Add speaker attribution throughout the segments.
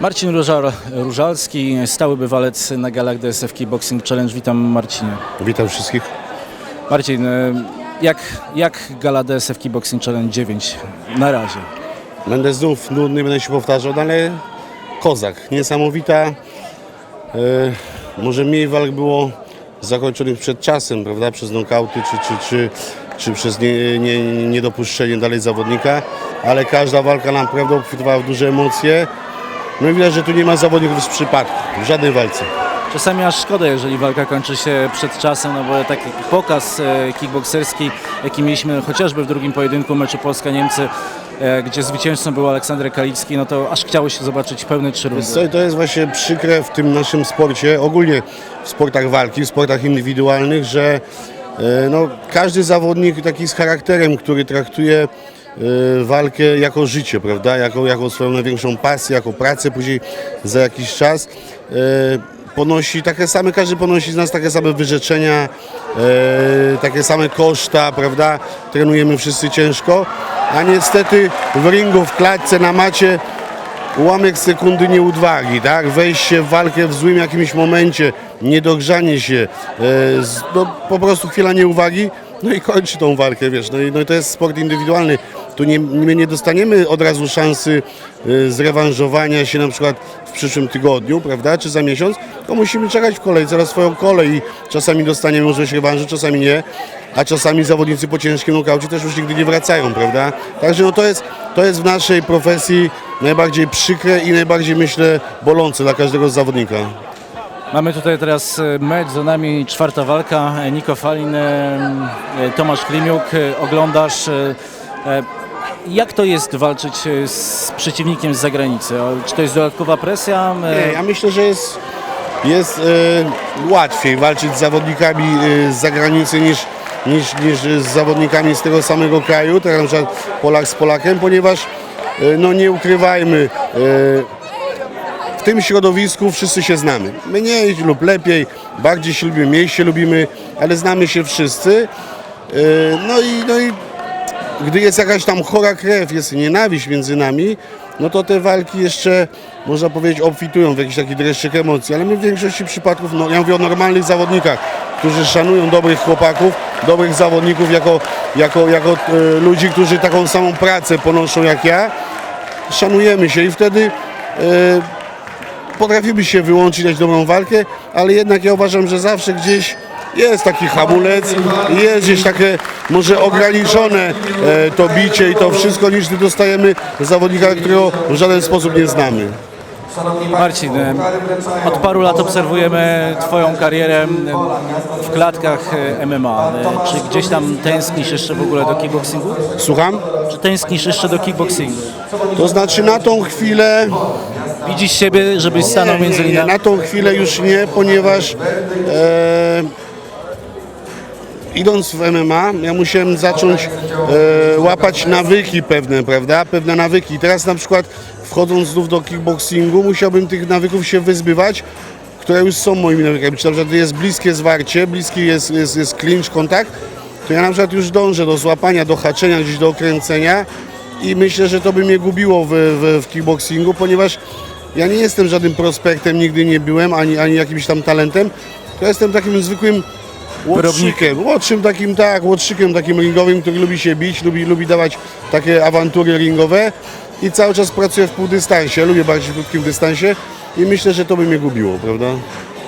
Speaker 1: Marcin Różal, Różalski, stały bywalec na galach DSF Boxing Challenge. Witam Marcinie.
Speaker 2: Witam wszystkich.
Speaker 1: Marcin, e, jak, jak gala DSF Boxing Challenge 9 na razie?
Speaker 2: Będę znów nudny, będę się powtarzał, no ale kozak. Niesamowita. E, może mniej walk było zakończonych przed czasem, prawda? Przez nokauty czy, czy, czy, czy przez nie, nie, niedopuszczenie dalej zawodnika, ale każda walka naprawdę obfitowała w duże emocje. No i widać, że tu nie ma zawodników z przypadku, w żadnej walce.
Speaker 1: Czasami aż szkoda, jeżeli walka kończy się przed czasem, no bo taki pokaz e, kickbokserski, jaki mieliśmy chociażby w drugim pojedynku meczu Polska-Niemcy, e, gdzie zwycięzcą był Aleksander Kalicki, no to aż chciało się zobaczyć pełne trzy rundy.
Speaker 2: To jest właśnie przykre w tym naszym sporcie, ogólnie w sportach walki, w sportach indywidualnych, że e, no, każdy zawodnik taki z charakterem, który traktuje walkę jako życie, prawda? Jako, jako swoją największą pasję, jako pracę później za jakiś czas. e, Ponosi takie same, każdy ponosi z nas takie same wyrzeczenia, e, takie same koszta, prawda? Trenujemy wszyscy ciężko, a niestety w ringu, w klatce, na macie ułamek sekundy nieudwagi, tak? Wejście w walkę w złym jakimś momencie, niedogrzanie się, no, po prostu chwila nieuwagi, no i kończy tą walkę, wiesz, no i, no i to jest sport indywidualny. Tu nie, my nie dostaniemy od razu szansy e, zrewanżowania się na przykład w przyszłym tygodniu, prawda, czy za miesiąc, to musimy czekać w kolejce na swoją kolej i czasami dostaniemy możliwość rewanżu, czasami nie, a czasami zawodnicy po ciężkim nokaucie też już nigdy nie wracają, prawda? Także no to jest, to jest w naszej profesji najbardziej przykre i najbardziej, myślę, bolące dla każdego zawodnika.
Speaker 1: Mamy tutaj teraz e, mecz, za nami czwarta walka. E, Niko Falin, Tomasz Klimiuk, oglądasz. Jak to jest walczyć e, z przeciwnikiem z zagranicy? Czy to jest dodatkowa presja? E,
Speaker 2: Nie, ja myślę, że jest, jest e, łatwiej walczyć z zawodnikami e, z zagranicy niż, niż, niż z zawodnikami z tego samego kraju, tak na przykład Polak z Polakiem, ponieważ e, no nie ukrywajmy, e, w tym środowisku wszyscy się znamy. Mniej lub lepiej, bardziej się lubimy, mniej się lubimy, ale znamy się wszyscy. E, No i, no i gdy jest jakaś tam chora krew, jest nienawiść między nami, no to te walki jeszcze, można powiedzieć, obfitują w jakiś taki dreszczyk emocji, ale my w większości przypadków, no, ja mówię o normalnych zawodnikach, którzy szanują dobrych chłopaków, dobrych zawodników jako, jako, jako e, ludzi, którzy taką samą pracę ponoszą jak ja, szanujemy się i wtedy e, potrafimy się wyłączyć, dać dobrą walkę, ale jednak ja uważam, że zawsze gdzieś jest taki hamulec, jest gdzieś takie może ograniczone e, to bicie i to wszystko, niż dostajemy zawodnika, którego w żaden sposób nie znamy.
Speaker 1: Marcin, e, od paru lat obserwujemy Twoją karierę w klatkach e, MMA. E, Czy gdzieś tam tęsknisz jeszcze w ogóle do kickboxingu?
Speaker 2: Słucham?
Speaker 1: Czy tęsknisz jeszcze do kickboxingu?
Speaker 2: To znaczy na tą chwilę,
Speaker 1: Widzisz siebie, żebyś stanął między
Speaker 2: nie, nie,
Speaker 1: linami?
Speaker 2: na tą chwilę już nie, ponieważ e, idąc w MMA, ja musiałem zacząć e, łapać nawyki pewne, prawda? Pewne nawyki. Teraz na przykład wchodząc znów do kickboxingu, musiałbym tych nawyków się wyzbywać, które już są moimi nawykami. Czy na przykład jest bliskie zwarcie, bliski jest, jest, jest clinch, kontakt, to ja na przykład już dążę do złapania, do haczenia, gdzieś do okręcenia i myślę, że to by mnie gubiło w, w, w kickboxingu, ponieważ ja nie jestem żadnym prospektem, nigdy nie byłem, ani, ani jakimś tam talentem. Ja jestem takim zwykłym łotrzykiem, łotrzym takim, tak, łotrzykiem takim ringowym, który lubi się bić, lubi, lubi dawać takie awantury ringowe i cały czas pracuję w półdystansie, lubię bardziej w krótkim dystansie i myślę, że to by mnie gubiło, prawda?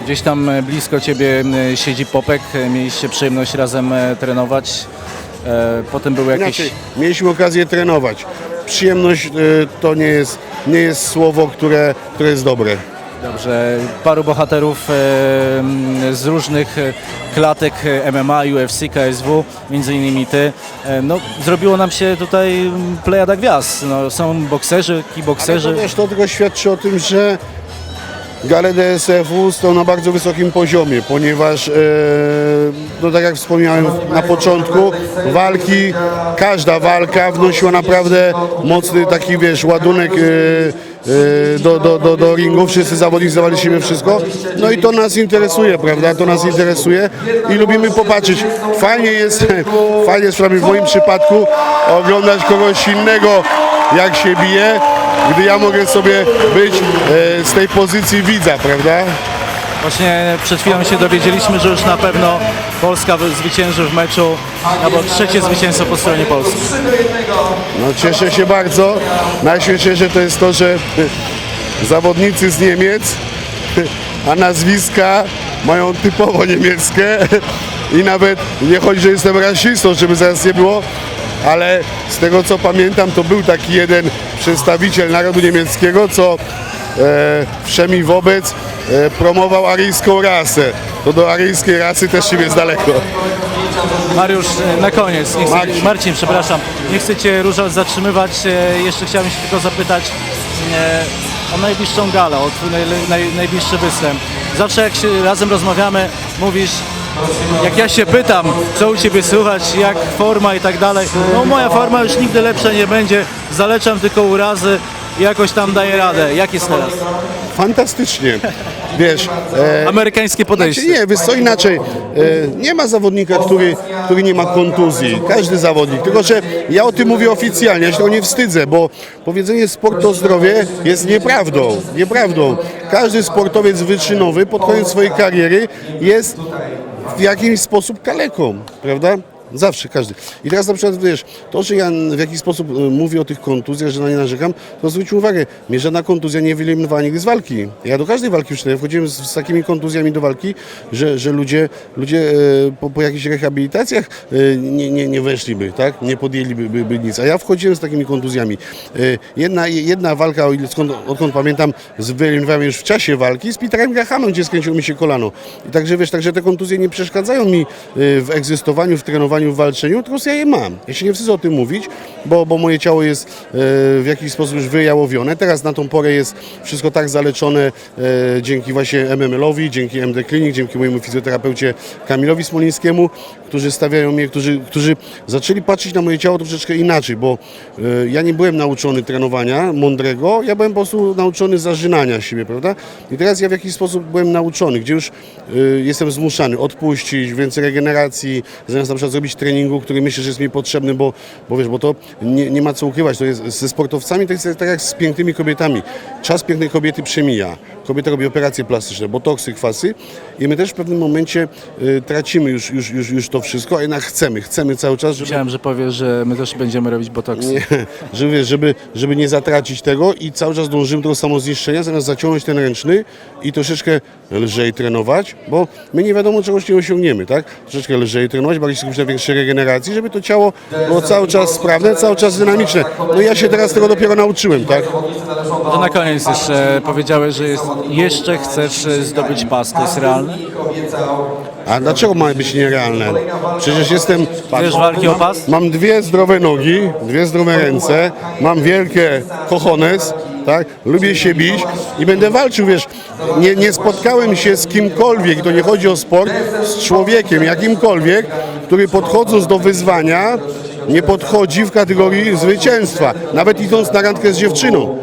Speaker 1: Gdzieś tam e, blisko Ciebie e, siedzi Popek, e, mieliście przyjemność razem trenować. Potem był jakiś...
Speaker 2: Inaczej, mieliśmy okazję trenować. Przyjemność to nie jest, nie jest słowo, które, które jest dobre.
Speaker 1: Dobrze, paru bohaterów e, m, z różnych e, klatek e, MMA, UFC, KSW, między innymi Ty. No, zrobiło nam się tutaj m, plejada gwiazd. No, są bokserzy,
Speaker 2: Ale
Speaker 1: kickbokserzy.
Speaker 2: to, to tylko świadczy o tym, że gale DSF-u są na bardzo wysokim poziomie, ponieważ, e, no tak jak wspomniałem na początku, walki, każda walka wnosiła naprawdę mocny taki, wiesz, ładunek e, do, do, do, do ringu, wszyscy zawodnicy siebie wszystko, no i to nas interesuje, prawda, to nas interesuje i lubimy popatrzeć. Fajnie jest, fajnie jest w moim przypadku oglądać kogoś innego, jak się bije, gdy ja mogę sobie być e, z tej pozycji widza, prawda?
Speaker 1: Właśnie przed chwilą się dowiedzieliśmy, że już na pewno Polska wy- zwycięży w meczu, albo trzecie zwycięstwo po stronie Polski.
Speaker 2: No cieszę się bardzo. Najśmieszniejsze to jest to, że zawodnicy z Niemiec, a nazwiska mają typowo niemieckie i nawet nie chodzi, że jestem rasistą, żeby zaraz nie było, ale z tego co pamiętam, to był taki jeden przedstawiciel narodu niemieckiego, co wszemi wobec e, promował aryjską rasę. To do aryjskiej rasy też im jest daleko.
Speaker 1: Mariusz, e, na koniec, nie chcę,
Speaker 2: Marcin.
Speaker 1: Marcin. przepraszam, nie chcę Cię Różal zatrzymywać, e, jeszcze chciałem się tylko zapytać e, o najbliższą galę, o Twój naj, naj, najbliższy występ. Zawsze jak się razem rozmawiamy, mówisz, jak ja się pytam, co u Ciebie słychać, jak forma i tak dalej, no moja forma już nigdy lepsza nie będzie, zaleczam tylko urazy jakoś tam daję radę. Jak jest teraz?
Speaker 2: Fantastycznie. Wiesz, e,
Speaker 1: Amerykańskie podejście.
Speaker 2: Znaczy nie, wiesz co inaczej. E, nie ma zawodnika, który, który nie ma kontuzji. Każdy zawodnik. Tylko, że ja o tym mówię oficjalnie, ja się tego nie wstydzę, bo powiedzenie sport to zdrowie jest nieprawdą. Nieprawdą. Każdy sportowiec wyczynowy pod koniec swojej kariery jest w jakiś sposób kaleką, prawda? Zawsze, każdy. I teraz na przykład, wiesz, to, że ja w jakiś sposób e, mówię o tych kontuzjach, że na nie narzekam, to zwróć uwagę, mnie żadna kontuzja nie wyeliminowała nigdy z walki. Ja do każdej walki już wchodziłem z, z takimi kontuzjami do walki, że, że ludzie, ludzie e, po, po jakichś rehabilitacjach e, nie, nie, nie weszliby, tak? Nie podjęliby by, nic. A ja wchodziłem z takimi kontuzjami. E, Jedna, jedna walka, o ile skąd, odkąd pamiętam, wyeliminowałem już w czasie walki z Peterem Grahamem, gdzie skręciło mi się kolano. I także, wiesz, także te kontuzje nie przeszkadzają mi w egzystowaniu, w trenowaniu, w walczeniu, tylko ja je mam. Ja się nie wstydzę o tym mówić, bo, bo moje ciało jest e, w jakiś sposób już wyjałowione. Teraz na tą porę jest wszystko tak zaleczone e, dzięki właśnie MML-owi, dzięki MD Clinic, dzięki mojemu fizjoterapeucie Kamilowi Smolińskiemu, którzy stawiają mnie, którzy, którzy zaczęli patrzeć na moje ciało troszeczkę inaczej, bo e, ja nie byłem nauczony trenowania mądrego, ja byłem po prostu nauczony zażynania siebie, prawda? I teraz ja w jakiś sposób byłem nauczony, gdzie już e, jestem zmuszany odpuścić, więcej regeneracji, zamiast na przykład zrobić treningu, który myślę, że jest mi potrzebny, bo, bo wiesz, bo to nie, nie ma co ukrywać, to jest ze sportowcami to jest tak jak z pięknymi kobietami. Czas pięknej kobiety przemija. Kobieta robi operacje plastyczne, botoksy, kwasy i my też w pewnym momencie y, tracimy już, już, już, już to wszystko, a jednak chcemy, chcemy cały czas, żeby,
Speaker 1: Myślałem, że powiesz, że my też będziemy robić botoksy.
Speaker 2: nie, żeby, wiesz, żeby, żeby nie zatracić tego i cały czas dążymy do tego samozniszczenia, zamiast zaciągnąć ten ręczny i troszeczkę lżej trenować, bo my nie wiadomo czegoś nie osiągniemy, tak? Troszeczkę lżej trenować, bardziej skupić na większej regeneracji, żeby to ciało było cały czas sprawne, cały czas dynamiczne. No ja się teraz tego dopiero nauczyłem, tak?
Speaker 1: To na koniec jeszcze powiedziałeś, że jest, jeszcze chcesz zdobyć pas. To jest realne?
Speaker 2: A dlaczego ma być nierealne? Przecież jestem...
Speaker 1: Wiesz walki o pas?
Speaker 2: Mam dwie zdrowe nogi, dwie zdrowe ręce, mam wielkie cojones, tak? Lubię się bić i będę walczył, wiesz. Nie, nie spotkałem się z kimkolwiek, to nie chodzi o sport, z człowiekiem, jakimkolwiek, który podchodząc do wyzwania, nie podchodzi w kategorii zwycięstwa, nawet idąc na randkę z dziewczyną.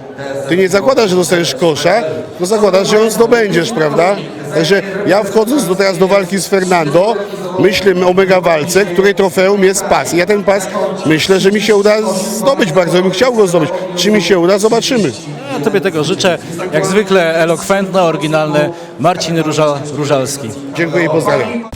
Speaker 2: Ty nie zakładasz, że dostaniesz kosza, tylko zakładasz, że ją zdobędziesz, prawda? Także ja wchodząc do, teraz do walki z Fernando, myślę o mega walce, której trofeum jest pas. I ja ten pas myślę, że mi się uda zdobyć bardzo, bym chciał go zdobyć. Czy mi się uda, zobaczymy.
Speaker 1: Ja Tobie tego życzę. Jak zwykle elokwentny, oryginalny Marcin Różal, Różalski.
Speaker 2: Dziękuję i pozdrawiam.